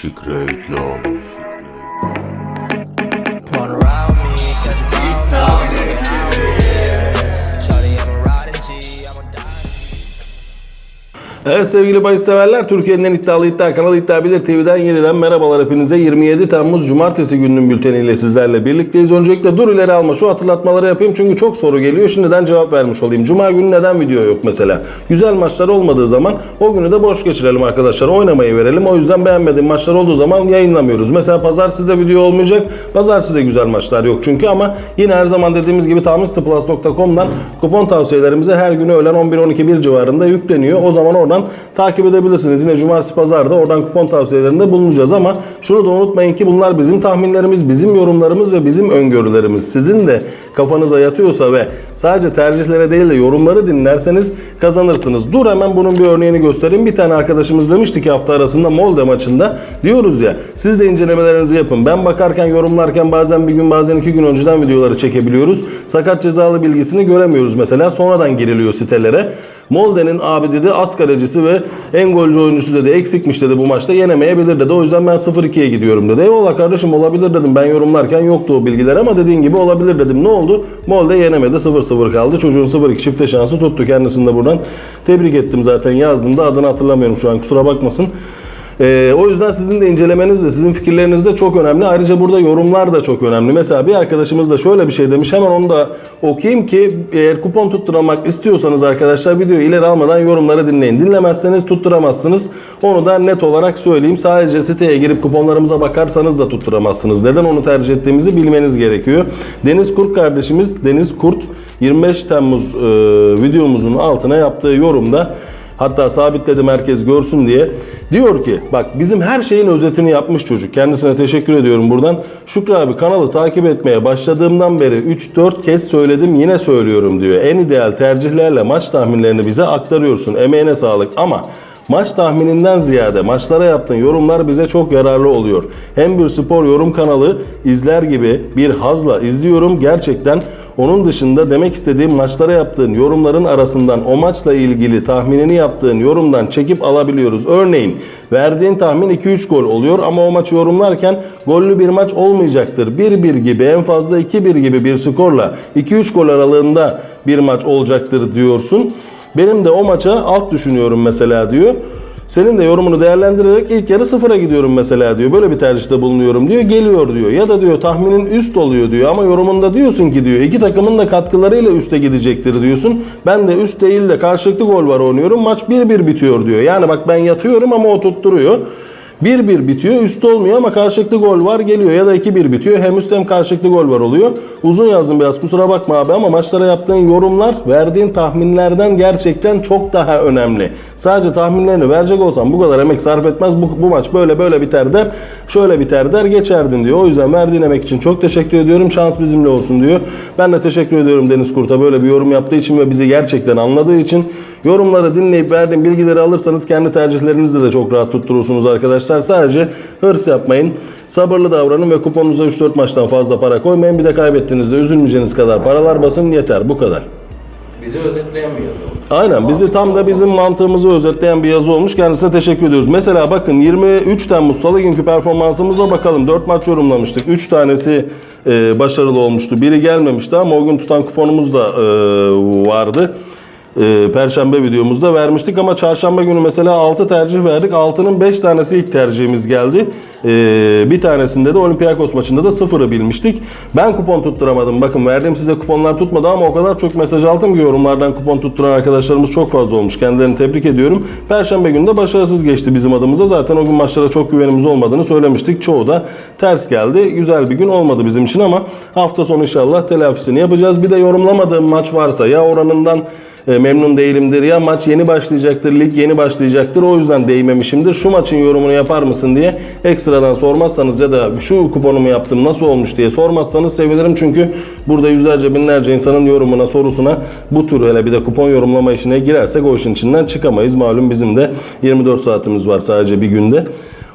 Şükretler. Run Evet sevgili bahis severler Türkiye'nin en iddialı iddia kanalı İddia Bilir TV'den yeniden merhabalar hepinize. 27 Temmuz Cumartesi gününün bülteniyle sizlerle birlikteyiz. Öncelikle dur ileri alma şu hatırlatmaları yapayım çünkü çok soru geliyor. Şimdiden cevap vermiş olayım. Cuma günü neden video yok mesela? Güzel maçlar olmadığı zaman o günü de boş geçirelim arkadaşlar. Oynamayı verelim. O yüzden beğenmediğim maçlar olduğu zaman yayınlamıyoruz. Mesela pazartesi de video olmayacak. Pazartesi de güzel maçlar yok çünkü ama yine her zaman dediğimiz gibi tamiztıplus.com'dan kupon tavsiyelerimize her günü öğlen 11-12-1 civarında yükleniyor. O zaman oradan takip edebilirsiniz. Yine cumartesi pazarda oradan kupon tavsiyelerinde bulunacağız ama şunu da unutmayın ki bunlar bizim tahminlerimiz, bizim yorumlarımız ve bizim öngörülerimiz. Sizin de kafanıza yatıyorsa ve sadece tercihlere değil de yorumları dinlerseniz kazanırsınız. Dur hemen bunun bir örneğini göstereyim. Bir tane arkadaşımız demişti ki hafta arasında Molde maçında diyoruz ya siz de incelemelerinizi yapın. Ben bakarken yorumlarken bazen bir gün bazen iki gün önceden videoları çekebiliyoruz. Sakat cezalı bilgisini göremiyoruz mesela. Sonradan giriliyor sitelere. Molde'nin abi dedi az kalecisi ve en golcü oyuncusu dedi eksikmiş dedi bu maçta yenemeyebilir dedi. O yüzden ben 0-2'ye gidiyorum dedi. Eyvallah kardeşim olabilir dedim. Ben yorumlarken yoktu o bilgiler ama dediğin gibi olabilir dedim. Ne oldu? Molde yenemedi 0-0 kaldı. Çocuğun 0-2 çifte şansı tuttu. Kendisini de buradan tebrik ettim zaten yazdım da adını hatırlamıyorum şu an kusura bakmasın. Ee, o yüzden sizin de incelemeniz ve sizin fikirleriniz de çok önemli. Ayrıca burada yorumlar da çok önemli. Mesela bir arkadaşımız da şöyle bir şey demiş. Hemen onu da okuyayım ki eğer kupon tutturmak istiyorsanız arkadaşlar videoyu ileri almadan yorumları dinleyin. Dinlemezseniz tutturamazsınız. Onu da net olarak söyleyeyim. Sadece siteye girip kuponlarımıza bakarsanız da tutturamazsınız. Neden onu tercih ettiğimizi bilmeniz gerekiyor. Deniz Kurt kardeşimiz Deniz Kurt 25 Temmuz e, videomuzun altına yaptığı yorumda Hatta sabitledim herkes görsün diye. Diyor ki bak bizim her şeyin özetini yapmış çocuk. Kendisine teşekkür ediyorum buradan. Şükrü abi kanalı takip etmeye başladığımdan beri 3-4 kez söyledim yine söylüyorum diyor. En ideal tercihlerle maç tahminlerini bize aktarıyorsun. Emeğine sağlık ama Maç tahmininden ziyade maçlara yaptığın yorumlar bize çok yararlı oluyor. Hem bir spor yorum kanalı izler gibi bir hazla izliyorum. Gerçekten onun dışında demek istediğim maçlara yaptığın yorumların arasından o maçla ilgili tahminini yaptığın yorumdan çekip alabiliyoruz. Örneğin verdiğin tahmin 2-3 gol oluyor ama o maçı yorumlarken gollü bir maç olmayacaktır. 1-1 gibi en fazla 2-1 gibi bir skorla 2-3 gol aralığında bir maç olacaktır diyorsun. Benim de o maça alt düşünüyorum mesela diyor. Senin de yorumunu değerlendirerek ilk yarı sıfıra gidiyorum mesela diyor. Böyle bir tercihte bulunuyorum diyor. Geliyor diyor. Ya da diyor tahminin üst oluyor diyor. Ama yorumunda diyorsun ki diyor iki takımın da katkılarıyla üste gidecektir diyorsun. Ben de üst değil de karşılıklı gol var oynuyorum. Maç 1-1 bitiyor diyor. Yani bak ben yatıyorum ama o tutturuyor. 1-1 bitiyor. Üst olmuyor ama karşılıklı gol var geliyor. Ya da 2-1 bitiyor. Hem üst hem karşılıklı gol var oluyor. Uzun yazdım biraz kusura bakma abi ama maçlara yaptığın yorumlar verdiğin tahminlerden gerçekten çok daha önemli. Sadece tahminlerini verecek olsam bu kadar emek sarf etmez. Bu, bu maç böyle böyle biter der. Şöyle biter der geçerdin diyor. O yüzden verdiğin emek için çok teşekkür ediyorum. Şans bizimle olsun diyor. Ben de teşekkür ediyorum Deniz Kurt'a böyle bir yorum yaptığı için ve bizi gerçekten anladığı için. Yorumları dinleyip verdiğim bilgileri alırsanız kendi tercihlerinizde de çok rahat tutturursunuz arkadaşlar. Sadece hırs yapmayın. Sabırlı davranın ve kuponunuza 3-4 maçtan fazla para koymayın. Bir de kaybettiğinizde üzülmeyeceğiniz kadar paralar basın yeter. Bu kadar. Bizi özetleyen bir yazı. Aynen bizi tam da bizim mantığımızı özetleyen bir yazı olmuş. Kendisine teşekkür ediyoruz. Mesela bakın 23 Temmuz Salı günkü performansımıza bakalım. 4 maç yorumlamıştık. 3 tanesi e, başarılı olmuştu. Biri gelmemişti ama o gün tutan kuponumuz da e, vardı. E, Perşembe videomuzda vermiştik ama çarşamba günü mesela 6 tercih verdik. 6'nın 5 tanesi ilk tercihimiz geldi. E, bir tanesinde de Olympiakos maçında da sıfırı bilmiştik. Ben kupon tutturamadım. Bakın verdiğim size kuponlar tutmadı ama o kadar çok mesaj aldım ki yorumlardan kupon tutturan arkadaşlarımız çok fazla olmuş. Kendilerini tebrik ediyorum. Perşembe günü de başarısız geçti bizim adımıza. Zaten o gün maçlara çok güvenimiz olmadığını söylemiştik. Çoğu da ters geldi. Güzel bir gün olmadı bizim için ama hafta sonu inşallah telafisini yapacağız. Bir de yorumlamadığım maç varsa ya oranından memnun değilimdir ya maç yeni başlayacaktır, lig yeni başlayacaktır o yüzden değmemişimdir. Şu maçın yorumunu yapar mısın diye ekstradan sormazsanız ya da şu kuponumu yaptım nasıl olmuş diye sormazsanız sevinirim. Çünkü burada yüzlerce binlerce insanın yorumuna sorusuna bu tür hele bir de kupon yorumlama işine girersek o işin içinden çıkamayız. Malum bizim de 24 saatimiz var sadece bir günde.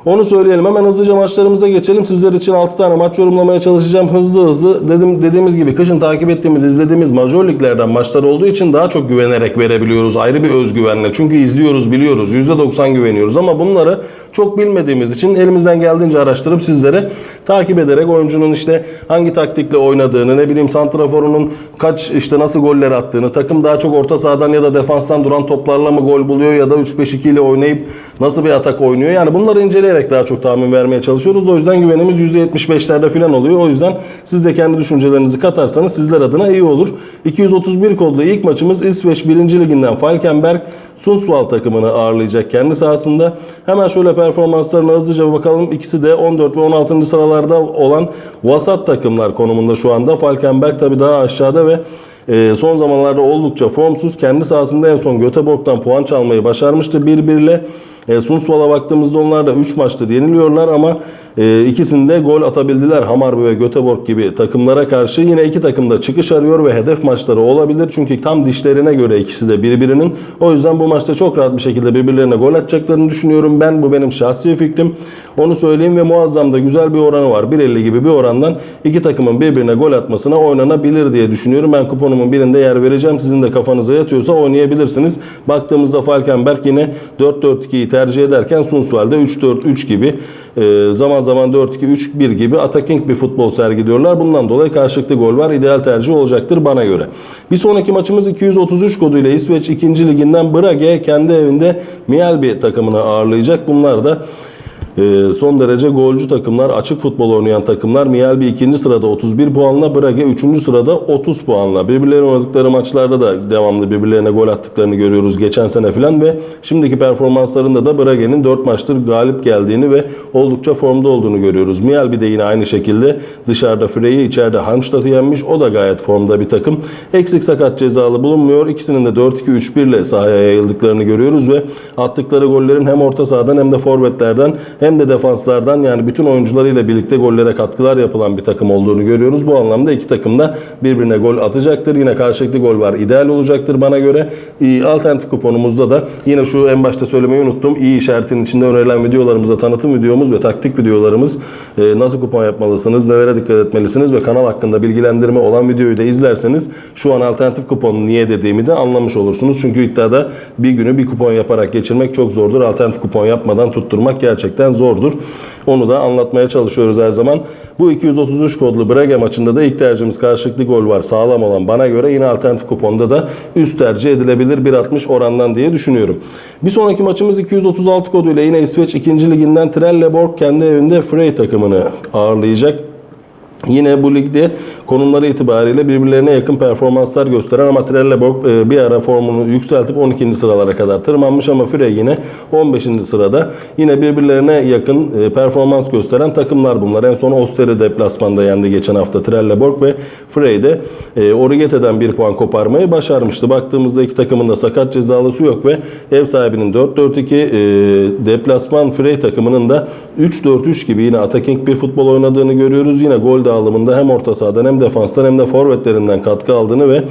Onu söyleyelim. Hemen hızlıca maçlarımıza geçelim. Sizler için 6 tane maç yorumlamaya çalışacağım. Hızlı hızlı. Dedim dediğimiz gibi kışın takip ettiğimiz, izlediğimiz major liglerden maçlar olduğu için daha çok güvenerek verebiliyoruz. Ayrı bir özgüvenle. Çünkü izliyoruz, biliyoruz. %90 güveniyoruz ama bunları çok bilmediğimiz için elimizden geldiğince araştırıp sizlere takip ederek oyuncunun işte hangi taktikle oynadığını, ne bileyim santraforunun kaç işte nasıl goller attığını, takım daha çok orta sahadan ya da defanstan duran toplarla mı gol buluyor ya da 3-5-2 ile oynayıp nasıl bir atak oynuyor. Yani bunları inceleyerek daha çok tahmin vermeye çalışıyoruz. O yüzden güvenimiz %75'lerde falan oluyor. O yüzden siz de kendi düşüncelerinizi katarsanız sizler adına iyi olur. 231 kodlu ilk maçımız İsveç 1. Liginden Falkenberg Sundsvall takımını ağırlayacak kendi sahasında. Hemen şöyle performanslarına hızlıca bakalım. İkisi de 14 ve 16. sıralarda olan vasat takımlar konumunda şu anda. Falkenberg tabi daha aşağıda ve e, son zamanlarda oldukça formsuz. Kendi sahasında en son Göteborg'dan puan çalmayı başarmıştı 1-1 ile. E, Sundsvall'a baktığımızda onlar da 3 maçtır yeniliyorlar ama e, ikisinde gol atabildiler. Hamarby ve Göteborg gibi takımlara karşı. Yine iki takım da çıkış arıyor ve hedef maçları olabilir. Çünkü tam dişlerine göre ikisi de birbirinin. O yüzden bu maçta çok rahat bir şekilde birbirlerine gol atacaklarını düşünüyorum. Ben bu benim şahsi fikrim. Onu söyleyeyim ve muazzam da güzel bir oranı var. 1.50 gibi bir orandan iki takımın birbirine gol atmasına oynanabilir diye düşünüyorum. Ben kuponumun birinde yer vereceğim. Sizin de kafanıza yatıyorsa oynayabilirsiniz. Baktığımızda Falkenberg yine 4-4-2'yi tercih ederken Sundsvall'de 3-4-3 gibi e, zaman zaman 4-2-3-1 gibi attacking bir futbol sergiliyorlar. Bundan dolayı karşılıklı gol var. İdeal tercih olacaktır bana göre. Bir sonraki maçımız 233 koduyla İsveç 2. liginden Brage kendi evinde Mjällby takımını ağırlayacak. Bunlar da son derece golcü takımlar, açık futbol oynayan takımlar. Mjällby 2. sırada 31 puanla, Brage 3. sırada 30 puanla. Birbirlerine oynadıkları maçlarda da devamlı birbirlerine gol attıklarını görüyoruz geçen sene filan ve şimdiki performanslarında da Brage'nin 4 maçtır galip geldiğini ve oldukça formda olduğunu görüyoruz. Mjällby de yine aynı şekilde dışarıda Frey'i, içeride Halmstad'ı yenmiş. O da gayet formda bir takım. Eksik sakat cezalı bulunmuyor. İkisinin de 4-2-3-1 ile sahaya yayıldıklarını görüyoruz ve attıkları gollerin hem orta sahadan hem de forvetlerden hem de defanslardan yani bütün oyuncularıyla birlikte gollere katkılar yapılan bir takım olduğunu görüyoruz. Bu anlamda iki takım da birbirine gol atacaktır. Yine karşılıklı gol var. ideal olacaktır bana göre. İyi, alternatif kuponumuzda da yine şu en başta söylemeyi unuttum. İyi işaretinin içinde önerilen videolarımızda tanıtım videomuz ve taktik videolarımız e, nasıl kupon yapmalısınız, nelere dikkat etmelisiniz ve kanal hakkında bilgilendirme olan videoyu da izlerseniz şu an alternatif kupon niye dediğimi de anlamış olursunuz. Çünkü iddiada bir günü bir kupon yaparak geçirmek çok zordur. Alternatif kupon yapmadan tutturmak gerçekten zordur. Onu da anlatmaya çalışıyoruz her zaman. Bu 233 kodlu Brage maçında da ilk tercihimiz karşılıklı gol var. Sağlam olan bana göre yine alternatif kuponda da üst tercih edilebilir 1.60 orandan diye düşünüyorum. Bir sonraki maçımız 236 koduyla yine İsveç 2. liginden Trelleborg kendi evinde Frey takımını ağırlayacak. Yine bu ligde konumları itibariyle birbirlerine yakın performanslar gösteren ama Trelleborg e, bir ara formunu yükseltip 12. sıralara kadar tırmanmış ama Frey yine 15. sırada. Yine birbirlerine yakın e, performans gösteren takımlar bunlar. En son Oster'i deplasmanda yendi geçen hafta Trelleborg ve Frey de e, Origete'den bir puan koparmayı başarmıştı. Baktığımızda iki takımın da sakat cezalısı yok ve ev sahibinin 4-4-2 e, deplasman Frey takımının da 3-4-3 gibi yine attacking bir futbol oynadığını görüyoruz. Yine gol dağılımında hem orta sahadan hem defanstan hem de forvetlerinden katkı aldığını ve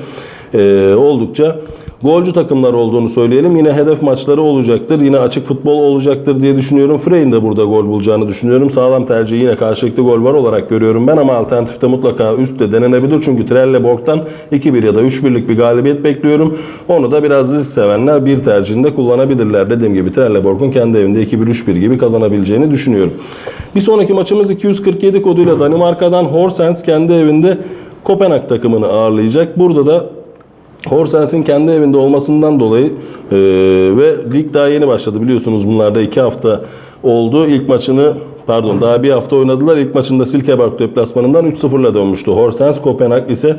e, oldukça golcü takımlar olduğunu söyleyelim. Yine hedef maçları olacaktır. Yine açık futbol olacaktır diye düşünüyorum. Frey'in de burada gol bulacağını düşünüyorum. Sağlam tercih yine karşılıklı gol var olarak görüyorum ben ama alternatifte mutlaka üstte denenebilir. Çünkü Trelleborg'dan 2-1 ya da 3-1'lik bir galibiyet bekliyorum. Onu da biraz risk sevenler bir tercihinde kullanabilirler. Dediğim gibi Trelleborg'un kendi evinde 2-1-3-1 gibi kazanabileceğini düşünüyorum. Bir sonraki maçımız 247 koduyla Danimarka'dan Horsens kendi evinde Kopenhag takımını ağırlayacak. Burada da Horsens'in kendi evinde olmasından dolayı e, ve lig daha yeni başladı biliyorsunuz bunlarda iki hafta oldu. İlk maçını pardon daha bir hafta oynadılar. İlk maçında Silkeborg deplasmanından 3-0'la dönmüştü. Horsens Kopenhag ise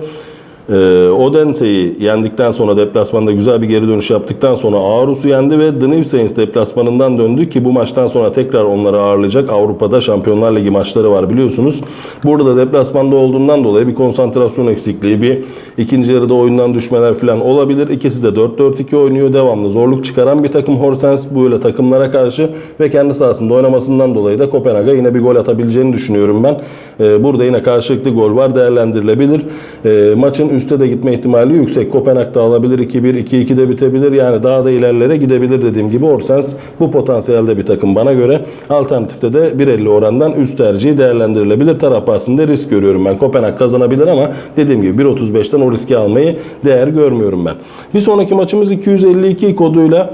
Odense'yi yendikten sonra deplasmanda güzel bir geri dönüş yaptıktan sonra Aarhus'u yendi ve Dnipsains deplasmanından döndü ki bu maçtan sonra tekrar onları ağırlayacak. Avrupa'da Şampiyonlar Ligi maçları var biliyorsunuz. Burada da deplasmanda olduğundan dolayı bir konsantrasyon eksikliği, bir ikinci yarıda oyundan düşmeler falan olabilir. İkisi de 4-4-2 oynuyor. Devamlı zorluk çıkaran bir takım Horsens böyle takımlara karşı ve kendi sahasında oynamasından dolayı da Kopenhag'a yine bir gol atabileceğini düşünüyorum ben. Ee, burada yine karşılıklı gol var değerlendirilebilir. Ee, maçın üste de gitme ihtimali yüksek. Kopenhag da alabilir 2-1, 2-2 de bitebilir. Yani daha da ilerlere gidebilir dediğim gibi. Orsens bu potansiyelde bir takım bana göre. Alternatifte de 1.50 orandan üst tercihi değerlendirilebilir. Taraf bahsinde risk görüyorum ben. Kopenhag kazanabilir ama dediğim gibi 1.35'ten o riski almayı değer görmüyorum ben. Bir sonraki maçımız 252 koduyla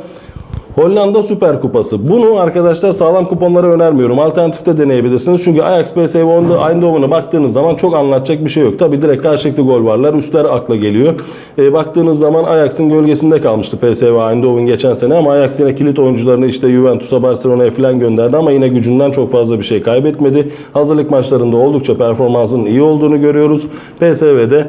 Hollanda Süper Kupası. Bunu arkadaşlar sağlam kuponlara önermiyorum. Alternatifte deneyebilirsiniz. Çünkü Ajax PSV Eindhoven'a baktığınız zaman çok anlatacak bir şey yok. Tabi direkt karşılıklı gol varlar. Üstler akla geliyor. E, baktığınız zaman Ajax'ın gölgesinde kalmıştı PSV Eindhoven geçen sene ama Ajax yine kilit oyuncularını işte Juventus'a Barcelona'ya falan gönderdi ama yine gücünden çok fazla bir şey kaybetmedi. Hazırlık maçlarında oldukça performansının iyi olduğunu görüyoruz. PSV'de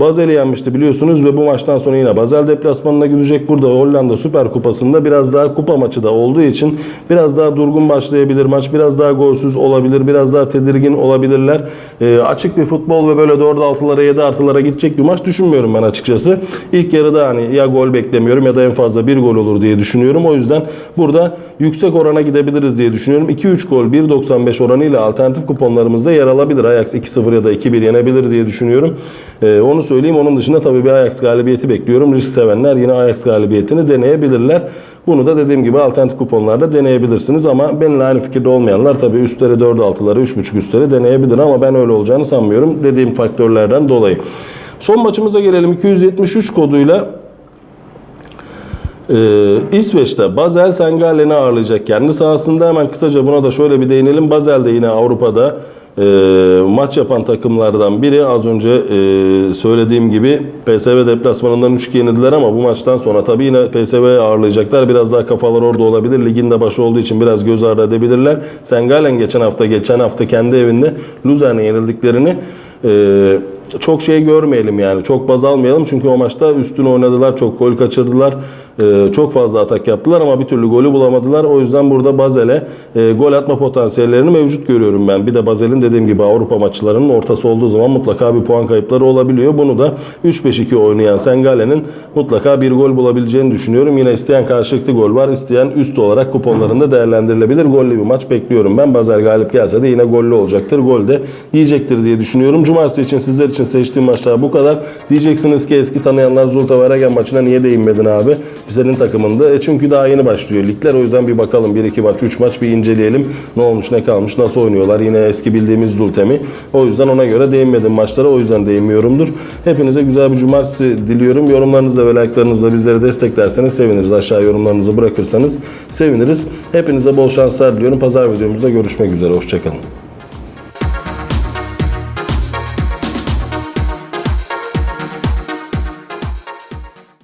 Bazel'i yenmişti biliyorsunuz ve bu maçtan sonra yine Basel deplasmanına gidecek. Burada Hollanda Süper Kupası'nda biraz daha kupa maçı da olduğu için biraz daha durgun başlayabilir maç. Biraz daha golsüz olabilir. Biraz daha tedirgin olabilirler. E, açık bir futbol ve böyle 4-6'lara 7 artılara gidecek bir maç düşünmüyorum ben açıkçası. İlk yarıda hani ya gol beklemiyorum ya da en fazla bir gol olur diye düşünüyorum. O yüzden burada yüksek orana gidebiliriz diye düşünüyorum. 2-3 gol 1.95 oranıyla alternatif kuponlarımızda yer alabilir. Ajax 2-0 ya da 2-1 yenebilir diye düşünüyorum. Ee, onu söyleyeyim. Onun dışında tabii bir Ajax galibiyeti bekliyorum. Risk sevenler yine Ajax galibiyetini deneyebilirler. Bunu da dediğim gibi alternatif kuponlarda deneyebilirsiniz ama benimle aynı fikirde olmayanlar tabii üstleri 4-6'ları 3.5 üstleri deneyebilir ama ben öyle olacağını sanmıyorum. Dediğim faktörlerden dolayı. Son maçımıza gelelim. 273 koduyla ee, İsveç'te Basel Sengalen'i ağırlayacak kendi sahasında. Hemen kısaca buna da şöyle bir değinelim. Basel de yine Avrupa'da e, maç yapan takımlardan biri. Az önce e, söylediğim gibi PSV deplasmanından 3-2 yenildiler ama bu maçtan sonra tabii yine PSV'yi ağırlayacaklar. Biraz daha kafalar orada olabilir. Ligin de başı olduğu için biraz göz ardı edebilirler. Sengalen geçen hafta geçen hafta kendi evinde Luzern'e yenildiklerini e, çok şey görmeyelim yani. Çok baz almayalım çünkü o maçta üstüne oynadılar. Çok gol kaçırdılar. Ee, çok fazla atak yaptılar ama bir türlü golü bulamadılar. O yüzden burada Bazel'e e, gol atma potansiyellerini mevcut görüyorum ben. Bir de Bazel'in dediğim gibi Avrupa maçlarının ortası olduğu zaman mutlaka bir puan kayıpları olabiliyor. Bunu da 3-5-2 oynayan Sengale'nin mutlaka bir gol bulabileceğini düşünüyorum. Yine isteyen karşılıklı gol var. isteyen üst olarak kuponlarında değerlendirilebilir. Gollü bir maç bekliyorum ben. Bazel galip gelse de yine gollü olacaktır. Gol de yiyecektir diye düşünüyorum. Cumartesi için sizler için seçtiğim maçlar bu kadar. Diyeceksiniz ki eski tanıyanlar Zulta ve Regen maçına niye değinmedin abi? Senin takımında. E çünkü daha yeni başlıyor ligler. O yüzden bir bakalım. 1-2 maç, 3 maç bir inceleyelim. Ne olmuş, ne kalmış, nasıl oynuyorlar. Yine eski bildiğimiz Zultem'i. O yüzden ona göre değinmedim maçlara. O yüzden değinmiyorumdur. Hepinize güzel bir cumartesi diliyorum. Yorumlarınızla ve like'larınızla bizleri desteklerseniz seviniriz. Aşağı yorumlarınızı bırakırsanız seviniriz. Hepinize bol şanslar diliyorum. Pazar videomuzda görüşmek üzere. Hoşçakalın.